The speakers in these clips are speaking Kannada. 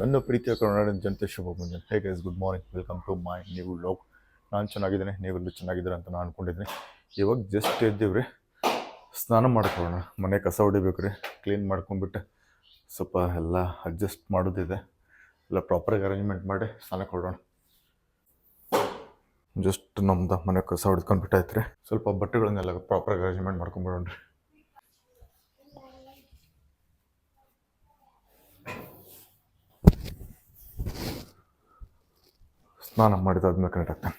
ನನ್ನ ಪ್ರೀತಿಯ ಕರ್ನಾಟಕ ಜನತೆ, ಶುಭ ಮುಂಜಾನೆ hey guys good morning welcome to my ನೀವು ಲೋಕ್ ನಾನು ಚೆನ್ನಾಗಿದ್ದೀನಿ ನೀವೆಲ್ಲೂ ಚೆನ್ನಾಗಿದ್ದೀರ ಅಂತ ನಾನು ಅಂದ್ಕೊಂಡಿದ್ದೀನಿ ಇವಾಗ ಜಸ್ಟ್ ಎದ್ದೀವ್ರಿ, ಸ್ನಾನ ಮಾಡ್ಕೊಳ್ಳೋಣ. ಮನೆ ಕಸ ಹೊಡಿಬೇಕು ರೀ ಕ್ಲೀನ್ ಮಾಡ್ಕೊಂಡ್ಬಿಟ್ಟು ಸ್ವಲ್ಪ ಎಲ್ಲ ಅಡ್ಜಸ್ಟ್ ಮಾಡೋದಿದೆ. ಎಲ್ಲ ಪ್ರಾಪರಾಗಿ ಅರೇಂಜ್ಮೆಂಟ್ ಮಾಡಿ ಸ್ನಾನ ಕೊಡೋಣ ಜಸ್ಟ್ ನಮ್ದು ಮನೆ ಕಸ ಹೊಡ್ಕೊಂಡ್ಬಿಟ್ಟಾಯ್ತು ರೀ ಸ್ವಲ್ಪ ಬಟ್ಟೆಗಳನ್ನೆಲ್ಲ ಪ್ರಾಪರಾಗಿ ಅರೇಂಜ್ಮೆಂಟ್ ಮಾಡ್ಕೊಂಬಿಡೋಣ ರೀ ಸ್ನಾನ ಮಾಡಿದಾದ್ಮೇಲೆ ಕರೆಕ್ಟ್ ಆಗ್ತಾನೆ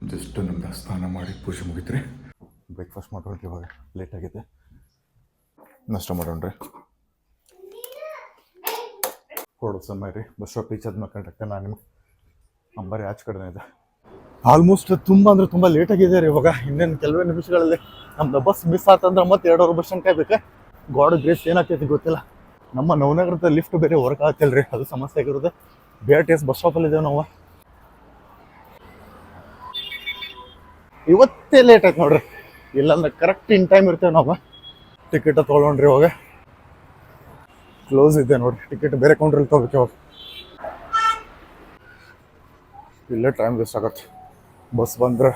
ಜಸ್ಟ್ ನಮ್ದು ಸ್ನಾನ ಮಾಡಿ ಪೂಜೆ ಮುಗಿತ್ರಿ. ಬ್ರೇಕ್ಫಾಸ್ಟ್ ಮಾಡೋಣ ಇವಾಗ ಲೇಟ್ ಆಗಿದೆ ನಷ್ಟ ಮಾಡೋಣ್ರಿ. ಕೊಡೋ ಸಮಯ ರೀ ಬಸ್ ಸ್ಟಾಪ್ ರೀಚ್ ಆದ್ಮೇಲೆ ಕರೆಕ್ಟ್ ಆಗ್ತಾನೆ ನಾನು ನಿಮ್ಗೆ ಅಂಬಾರಿ ಆಚೆ ಕಡೆ ಇದೆ. ಆಲ್ಮೋಸ್ಟ್ ತುಂಬ ಅಂದರೆ ತುಂಬ ಲೇಟ್ ಆಗಿದೆ ರೀ ಇವಾಗ? ಇನ್ನೇನು ಕೆಲವೇ ನಿಮಿಷಗಳಲ್ಲಿ ನಮ್ದು ಬಸ್ ಮಿಸ್ ಆತಂದ್ರೆ ಮತ್ತೆ ಎರಡೂವರೆ ಬಸ್ ತನಕ ಕಾಯ್ಬೇಕು ಗಾಡ್ ಗ್ರೇಸ್ ಏನಾಗ್ತೈತಿ ಗೊತ್ತಿಲ್ಲ. ನಮ್ಮ ನವನಗರದ ಲಿಫ್ಟ್ ಬೇರೆ ವರ್ಕ್ ಆಗ್ತಿಲ್ಲ ರೀ ಅದು ಸಮಸ್ಯೆ ಆಗಿರುತ್ತೆ B R T S bus ಸ್ಟಾಪಲ್ಲಿ ಇದ್ದೇವೆ ನಾವು. ಇವತ್ತೇ ಲೇಟ್ ಆಯ್ತು ನೋಡ್ರಿ. ಇಲ್ಲಾಂದ್ರೆ ಕರೆಕ್ಟ್ ಇನ್ ಟೈಮ್ ಇರ್ತೇವೆ ನಾವು. ಟಿಕೆಟ್ ತೊಗೊಂಡ್ರಿ ಇವಾಗ. ಕ್ಲೋಸ್ ಇದೆ ನೋಡ್ರಿ. ಟಿಕೆಟ್ ಬೇರೆ ಕೌಂಟ್ರಲ್ಲಿ ತೊಗೋಬೇಕು ಇವಾಗ. ಇಲ್ಲೇ ಟೈಮ್ ವೇಸ್ಟ್ ಆಗತ್ತೆ. ಬಸ್ ಬಂದ್ರೆ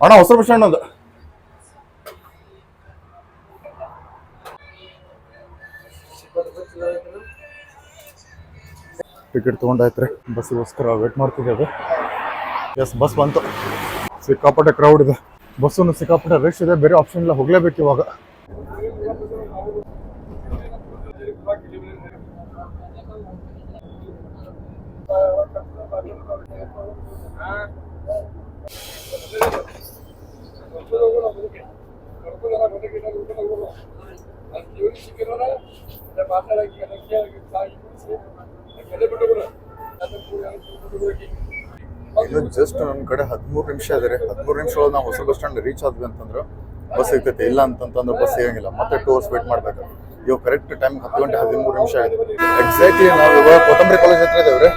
ಅಣ್ಣ ಹೊಸ ಬಸ್ ಸ್ಟ್ಯಾಂಡ್ ಒಂದು ಟಿಕೆಟ್ ತೊಗೊಂಡಾಯ್ತ್ರಿ. ಬಸ್ಸಿಗೋಸ್ಕರ ವೇಟ್ ಮಾಡ್ತಿದ್ದೇವೆ. ಎಸ್ ಬಸ್ ಬಂತು. ಸಿಕ್ಕಾಪಟ್ಟೆ ಕ್ರೌಡ್ ಇದೆ. ಬಸ್ಸನ್ನು ಸಿಕ್ಕಾಪಟ್ಟೆ ರಶ್ ಇದೆ. ಬೇರೆ ಆಪ್ಷನ್ ಇಲ್ಲ. ಹೋಗ್ಲೇಬೇಕು ಇವಾಗ. ಇನ್ನು ಜಸ್ಟ್ ನನ್ನ ಕಡೆ ಹದಿಮೂರು ನಿಮಿಷ ಇದೆ ರೀ ಹದಿಮೂರು ನಿಮಿಷ ಒಳಗೆ ನಾವು ಹೊಸ ಬಸ್ ಸ್ಟ್ಯಾಂಡ್ ರೀಚ್ ಆದ್ವಿ ಅಂತಂದ್ರೆ ಬಸ್ ಸಿಗ್ತೈತೆ. ಇಲ್ಲ ಅಂತಂತಂದ್ರೆ ಬಸ್ ಸಿಗಂಗಿಲ್ಲ. ಮತ್ತೆ ಟೂ ಅವರ್ಸ್ ವೇಟ್ ಮಾಡ್ಬೇಕು. ಇವಾಗ ಕರೆಕ್ಟ್ ಟೈಮ್ ಹತ್ತು ಗಂಟೆ ಹದಿಮೂರು ನಿಮಿಷ ಆಗಿದೆ ಎಕ್ಸಾಕ್ಟ್ಲಿ ನಾವು ಇವಾಗ ಕೊತ್ತಂಬರಿ ಕಾಲೇಜ್ ಹತ್ರ ಇದ್ದೇವೆ ರೀ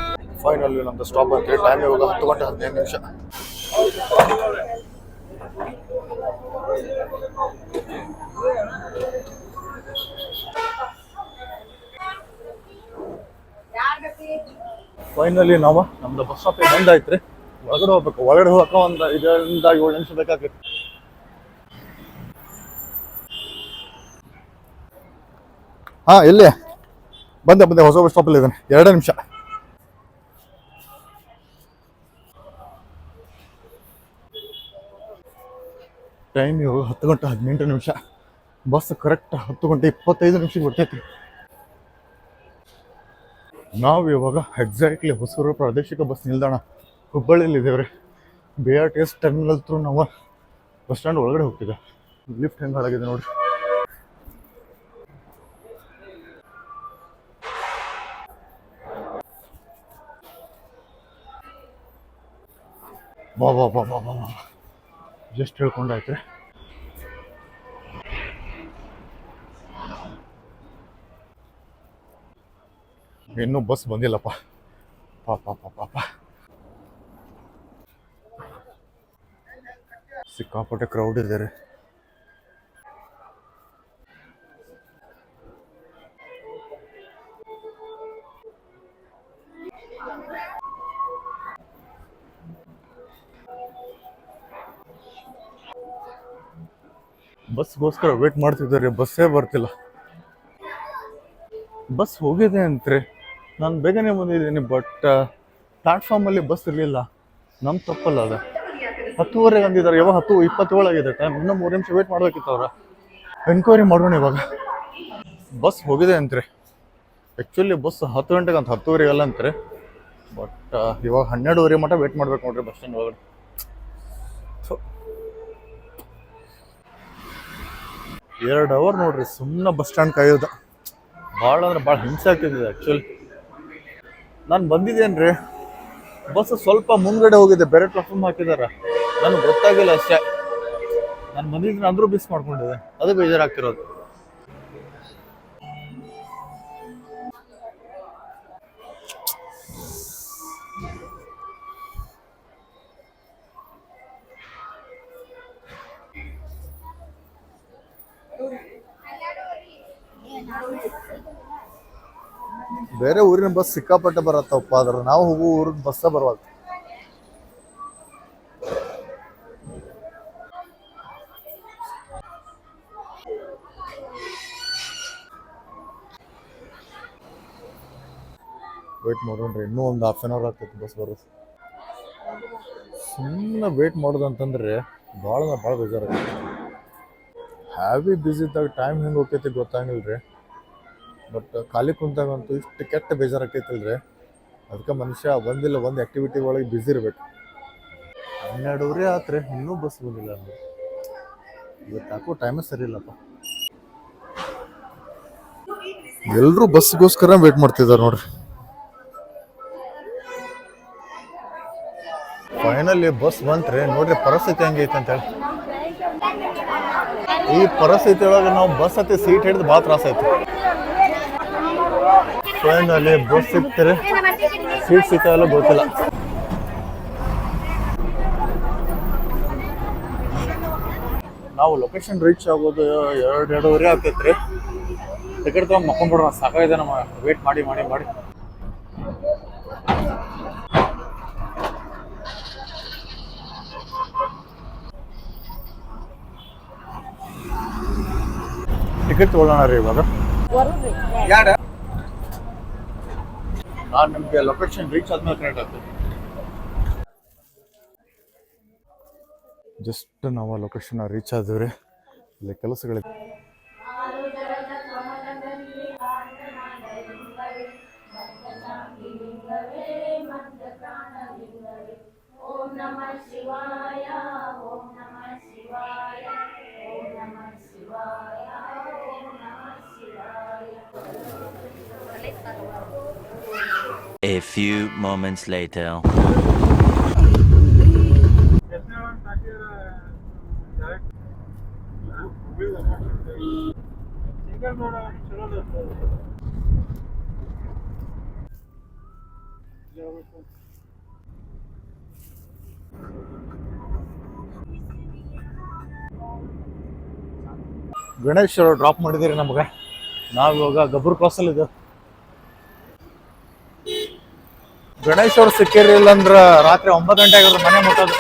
ಫೈನಲ್ ನಮ್ದು ಸ್ಟಾಪ್ ಅಂತ ಟೈಮ್ ಇವಾಗ ಹತ್ತು ಗಂಟೆ ಹದಿನೈದು ನಿಮಿಷ. ಫೈನಲಿ ನಾವು ನಮ್ದು ಬಸ್ ಸ್ಟಾಪ್ ಬಂದಾಯ್ತು ರೀ ಒಳಗಡೆ ಹೋಗ್ಬೇಕು. ಒಳಗಡೆ ಹೋಗಕ್ಕ ಒಂದು ಇದರಿಂದ ಏಳು ನಿಮಿಷ ಬೇಕಾಗುತ್ತೆ. ಹಾ ಎಲ್ಲಿ ಬಂದೆ ಬಂದೆ. ಹೊಸ ಬಸ್ ಸ್ಟಾಪಲ್ಲಿ ಇದ್ದಾನೆ. ಎರಡೇ ನಿಮಿಷ. ಟೈಮ್ ಇವಾಗ ಹತ್ತು ಗಂಟೆ ಹದಿನೆಂಟು ನಿಮಿಷ. ಬಸ್ ಕರೆಕ್ಟ್ ಹತ್ತು ಗಂಟೆ ಇಪ್ಪತ್ತೈದು ನಿಮಿಷಕ್ಕೆ ಬರ್ತೈತಿ. ನಾವು ಇವಾಗ ಎಕ್ಸಾಕ್ಟ್ಲಿ ಹೊಸೂರು ಪ್ರಾದೇಶಿಕ ಬಸ್ ನಿಲ್ದಾಣ ಹುಬ್ಬಳ್ಳಿಯಲ್ಲಿ ಇದ್ದೇವೆ ರೀ B R T S terminal through ನಾವು ಬಸ್ ಸ್ಟ್ಯಾಂಡ್ ಒಳಗಡೆ ಹೋಗ್ತಿದ್ದೆ ಲಿಫ್ಟ್ ಹೆಂಗೆ ಹಾಳಾಗಿದೆ ನೋಡ್ರಿ ಬಾ ಬಾ ಬಾ ಬಾ ಬಾ ಬಾ. ಜಸ್ಟ್ ಹೇಳ್ಕೊಂಡಾಯ್ತು ರೀ ಇನ್ನೂ ಬಸ್ ಬಂದಿಲ್ಲಪ್ಪ. ಪಾಪ ಪಾಪ ಪಾಪ ಸಿಕ್ಕಾಪಟ್ಟೆ ಕ್ರೌಡ್ ಇದ್ದಾರೆ ಬಸ್ಗೋಸ್ಕರ ವೇಟ್ ಮಾಡ್ತಿದ್ದಾರೆ, ಬಸ್ಸೇ ಬರ್ತಿಲ್ಲ. ಬಸ್ ಹೋಗಿದೆ ಅಂತ್ರಿ ನಾನು ಬೇಗನೆ ಬಂದಿದ್ದೀನಿ ಬಟ್ ಪ್ಲಾಟ್ಫಾರ್ಮಲ್ಲಿ ಬಸ್ ಇರಲಿಲ್ಲ. ನಮ್ಮ ತಪ್ಪಲ್ಲ ಅದು. ಹತ್ತುವರೆಗೆ ಅಂದಿದ್ದಾರೆ. ಯಾವಾಗ ಹತ್ತು ಇಪ್ಪತ್ತೇಳಾಗಿದೆ ಟೈಮ್ ಇನ್ನೂ ಮೂರು ನಿಮಿಷ ವೇಟ್ ಮಾಡಬೇಕಿತ್ತು ಅವ್ರ. ಎನ್ಕ್ವೈರಿ ಮಾಡೋಣ ಇವಾಗ. ಬಸ್ ಹೋಗಿದೆ ಅಂತ್ರಿ. ಆ್ಯಕ್ಚುಲಿ ಬಸ್ ಹತ್ತು ಗಂಟೆಗೆ ಅಂತ ಹತ್ತುವರೆಗೆ ಅಲ್ಲ ಅಂತ್ರಿ. ಬಟ್ ಇವಾಗ ಹನ್ನೆರಡುವರೆ ಮಟ್ಟ ವೇಟ್ ಮಾಡ್ಬೇಕು ನೋಡ್ರಿ ಬಸ್ ಸ್ಟ್ಯಾಂಡ್ ಒಳಗಡೆ. ಎರಡು ಅವರ್ ನೋಡ್ರಿ ಸುಮ್ಮನೆ ಬಸ್ ಸ್ಟ್ಯಾಂಡ್ ಕಾಯೋದು. ಭಾಳ ಅಂದ್ರೆ ಭಾಳ ಹಿಂಸೆ ಆಗ್ತಿದೆ ಆ್ಯಕ್ಚುಲಿ ನಾನು ಬಂದಿದ್ದೇನ್ರಿ ಬಸ್ ಸ್ವಲ್ಪ ಮುಂದ್ಗಡೆ ಹೋಗಿದೆ, ಬೇರೆ ಪ್ಲಾಟ್ಫಾರ್ಮ್ ಹಾಕಿದಾರೆ. ನನಗೆ ಗೊತ್ತಾಗಿಲ್ಲ ಅಷ್ಟೇ. ನಾನು ಮನೇಲಿ ಅಂದ್ರೂ ಮಿಸ್ ಮಾಡ್ಕೊಂಡಿದ್ದೆ. ಅದು ಬೇಜಾರಾಗ್ತಿರೋದು. ಬೇರೆ ಊರಿನ ಬಸ್ ಸಿಕ್ಕಾಪಟ್ಟೆ ಬರತ್ತಪ್ಪ ಆದ್ರೆ ನಾವು ಹೋಗೋ ಊರಿನ ಬಸ್ಸ ಬರುವಾಗ ವೇಟ್ ಮಾಡೋಣ್ರಿ. ಇನ್ನೂ ಒಂದು ಹಾಫ್ ಆನ್ ಅವರ್ ಆಗ್ತೈತಿ ಬಸ್ ಬರೋದು ಸುಮ್ಮನೆ ವೇಟ್ ಮಾಡೋದು ಅಂತಂದ್ರೆ ಭಾಳ ಭಾಳ ಬೇಜಾರಾಗೈತಿ ಹ್ಯಾವಿ ಇದ್ದಾಗ ಟೈಮ್ ಹೆಂಗೆ ಹೋಗ್ತೈತಿ ಗೊತ್ತಾಗಿಲ್ಲ ರೀ ಬಟ್ ಖಾಲಿ ಕುಂತಾಗಂತೂ ಇಷ್ಟು ಕೆಟ್ಟ ಬೇಜಾರಾಗ್ತೈತಿಲ್ರಿ. ಅದಕ್ಕೆ ಮನುಷ್ಯ ಒಂದಿಲ್ಲ ಒಂದು ಆ್ಯಕ್ಟಿವಿಟಿ ಒಳಗೆ ಬ್ಯುಸಿ ಇರಬೇಕು. ಹನ್ನೆರಡೂವರೆ ಆತ್ರಿ, ಇನ್ನೂ ಬಸ್ ಬಂದಿಲ್ಲ ಅಂದ್ರೆ. ಇವತ್ತು ಯಾಕೋ ಟೈಮೇ ಸರಿ ಇಲ್ಲಪ್ಪ. ಎಲ್ಲರೂ ಬಸ್ಗೋಸ್ಕರ ವೇಟ್ ಮಾಡ್ತಿದ್ದಾರೆ ನೋಡ್ರಿ. ಫೈನಲಿ ಬಸ್ ಬಂತ್ರಿ ನೋಡ್ರಿ ಪರಿಸ್ಥಿತಿ ಹೆಂಗೈತೆ ಅಂತೇಳಿ ಈ ಪರಿಸ್ಥಿತಿ ಒಳಗೆ ನಾವು ಬಸ್ ಹತ್ತಿ ಸೀಟ್ ಹಿಡಿದು ಭಾಳ ತ್ರಾಸ ಐತಿ ಫೈನಲಿ ಬಸ್ ಸಿಗ್ತಾರೆ ಸೀಟ್ ಸಿಗ್ತಾವಲ್ಲ ಗೊತ್ತಿಲ್ಲ. ನಾವು ಲೊಕೇಶನ್ ರೀಚ್ ಆಗೋದು ಎರಡು ಎರಡೂವರೆ ಆಗ್ತೈತ್ರಿ ಟಿಕೆಟ್ ತಗೊಂಡು ಮಕ್ಕೊಂಡ್ಬಿಡ್ರ ಸಾಕಾಗಿದೆ ನಮ್ಮ. ವೇಟ್ ಮಾಡಿ ಮಾಡಿ ಮಾಡಿ. ಟಿಕೆಟ್ ತೊಗೊಳ್ಳೋಣ ರೀ ಇವಾಗ. ನಾನು ನಿಮಗೆ ಲೊಕೇಶನ್ ರೀಚ್ ಆದ್ಮೇಲೆ ಕನೆಕ್ಟ್ ಆಗ್ತದೆ ಜಸ್ಟ್ ನಾವು ಲೊಕೇಶನ್ ರೀಚ್ ಆದ್ವಿ ರೀ. ಇಲ್ಲಿ ಕೆಲಸಗಳಿದೆ. A few moments later. Ganesh ಅವರು ಡ್ರಾಪ್ ಮಾಡಿದಿರಿ ನಮ್ಗೆ ನಾವು ಇವಾಗ ಗಬ್ಬರ್ ಕ್ರಾಸಲ್ಲಿ ಗಣೇಶ್ ಅವ್ರು ಸಿಕ್ಕಿರಲಿಲ್ಲ ಅಂದ್ರ ರಾತ್ರಿ ಒಂಬತ್ತು ಗಂಟೆ ಆಗಿದ್ರೆ ಮನೆ ಮುಟ್ಟೋದು.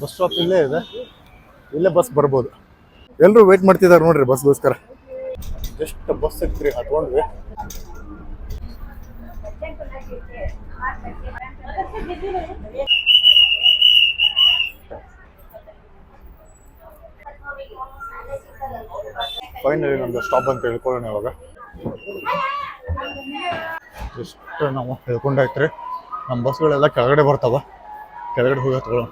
ಬಸ್ ಸ್ಟಾಪ್ ಇಲ್ಲೇ ಇದೆ. ಇಲ್ಲೇ ಬಸ್ ಬರ್ಬೋದು. ಎಲ್ಲರೂ ವೇಟ್ ಮಾಡ್ತಿದ್ದಾರೆ ನೋಡ್ರಿ ಬಸ್ಗೋಸ್ಕರ ಜಸ್ಟ್ ಬಸ್ ಸಿಕ್ತ್ರಿ ಹತ್ಕೊಂಡ್ವಿ. ಫೈನಲಿ ನಮ್ದು ಸ್ಟಾಪ್ ಅಂತ ಹೇಳ್ಕೊಳ್ಳೋಣ ಇವಾಗ. ಎಷ್ಟು ನಾವು ಹೇಳ್ಕೊಂಡಾಯ್ತ್ರಿ ನಮ್ಮ ಬಸ್ಗಳೆಲ್ಲ ಕೆಳಗಡೆ ಬರ್ತಾವ. ಕೆಳಗಡೆ ಹೋಗಿ ಹತ್ಕೊಳ್ಳೋಣ.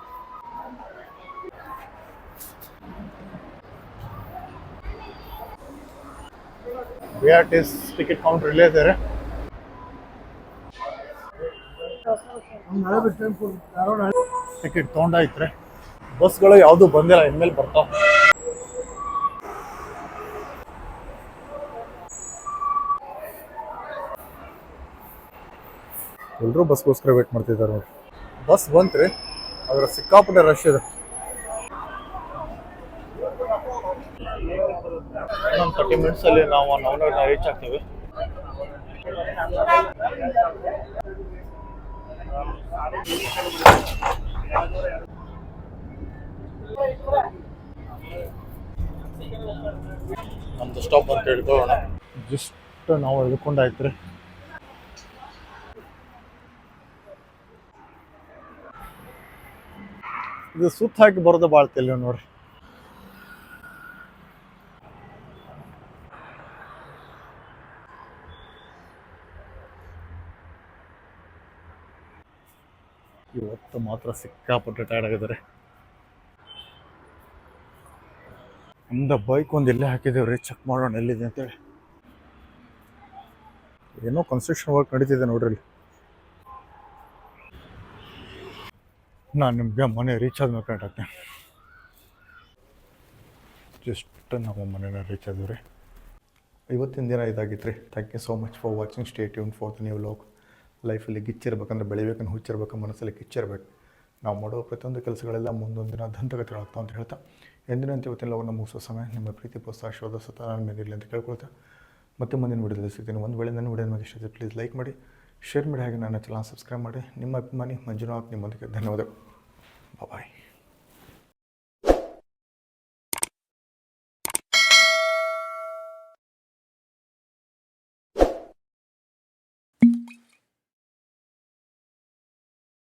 B R T S ticket counter ಇಲ್ಲೇ ಇದ್ದಾರೆ. ಟಿಕೆಟ್ ತೊಗೊಂಡಾಯ್ತ್ರಿ. ಬಸ್ಗಳು ಯಾವುದು ಬಂದಿಲ್ಲ, ಇನ್ಮೇಲೆ ಬರ್ತಾವ. ಎಲ್ಲರೂ ಬಸ್ಗೋಸ್ಕರ ವೇಟ್ ಮಾಡ್ತಿದ್ದಾರೆ ನೋಡಿ. ಬಸ್ ಬಂತ್ರಿ ಅದರ ಸಿಕ್ಕಾಪಟ್ಟೆ ರಶ್ ಇದೆ. ಇನ್ನೊಂದು ತರ್ಟಿ ಮಿನಿಟ್ಸ್ ಅಲ್ಲಿ ನಾವು ಒನ್ ಅವರ್ ರೀಚ್ ಆಗ್ತೀವಿ. ನಮ್ದು ಸ್ಟಾಪ್ ಅಂತ ಹೇಳ್ಕೊಳ್ಳೋಣ ಜಸ್ಟ್ ನಾವು ಇಳ್ಕೊಂಡಾಯ್ತ್ರಿ ಇದು ಸುತ್ತ ಹಾಕಿ ಬರೋದು ಭಾಳ ತೆಲ್ಲ ನೋಡ್ರಿ. ಇವತ್ತು ಮಾತ್ರ ಸಿಕ್ಕಾಪಟ್ಟೆ ಟೈರ್ಡ್ ಆಗಿದ್ದಾರೆ. ನಮ್ದು ಬೈಕ್ ಒಂದು ಎಲ್ಲೇ ಹಾಕಿದ್ದೇವೆ ರೀ ಚೆಕ್ ಮಾಡೋಣ ಎಲ್ಲಿದೆ ಅಂತೇಳಿ. ಏನೋ ಕನ್ಸ್ಟ್ರಕ್ಷನ್ ವರ್ಕ್ ನಡೀತಿದೆ ನೋಡ್ರಿ ಇಲ್ಲಿ. ನಾನು ನಿಮಗೆ ಮನೆ ರೀಚ್ ಆದ ಮೇಲೆ ಕಂಡಕ್ಕೆ ಜಸ್ಟ್ ನಮ್ಮ ಮನೇನ ರೀಚ್ ಆದವ್ರಿ ಇವತ್ತಿನ ದಿನ ಇದಾಗಿತ್ತು ರೀ thank you so much for watching stay tuned for the new Lok ಲೈಫಲ್ಲಿ ಗಿಚ್ಚಿರ್ಬೇಕಂದ್ರೆ ಬೆಳಿಬೇಕಂದ್ರೆ ಹುಚ್ಚಿರ್ಬೇಕು ಮನಸ್ಸಲ್ಲಿ ಕಿಚ್ಚಿರ್ಬೇಕು ನಾವು ಮಾಡೋ ಪ್ರತಿಯೊಂದು ಕೆಲಸಗಳೆಲ್ಲ ಮುಂದೊಂದು ದಿನ ದಂತಗತಿಗಳಾಗ್ತಾವ ಅಂತ ಹೇಳ್ತಾ. ಎಂದಿನಂತೆ ಇವತ್ತಿನ ಲೋಕನ ಮುಗಿಸೋ ಸಮಯ. ನಿಮ್ಮ ಪ್ರೀತಿ ಪ್ರೋತ್ಸಾಹ ಶೋಧ ಸತ ನಾನು ಇರಲಿ ಅಂತ ಕೇಳ್ಕೊಳ್ತಾ. ಮತ್ತೆ ಮುಂದಿನ ವಿಡಿಯೋದಲ್ಲಿ ಸಿಗ್ತೀನಿ. ಒಂದು ವೇಳೆ ನನ್ನ ವಿಡಿಯೋ ನಿಮಗೆ ಇಷ್ಟ ಪ್ಲೀಸ್ ಲೈಕ್ ಮಾಡಿ. ಶೇರ್ ಮಾಡಿ ಹಾಗೆ ನನ್ನ ಚಾನಲ್ ಸಬ್ಸ್ಕ್ರೈಬ್ ಮಾಡಿ. ನಿಮ್ಮ ಅಭಿಮಾನಿ ಮಂಜುನಾಥ್ ನಿಮ್ಮೊಂದಿಗೆ. ಧನ್ಯವಾದಗಳು. ಬಾಯ್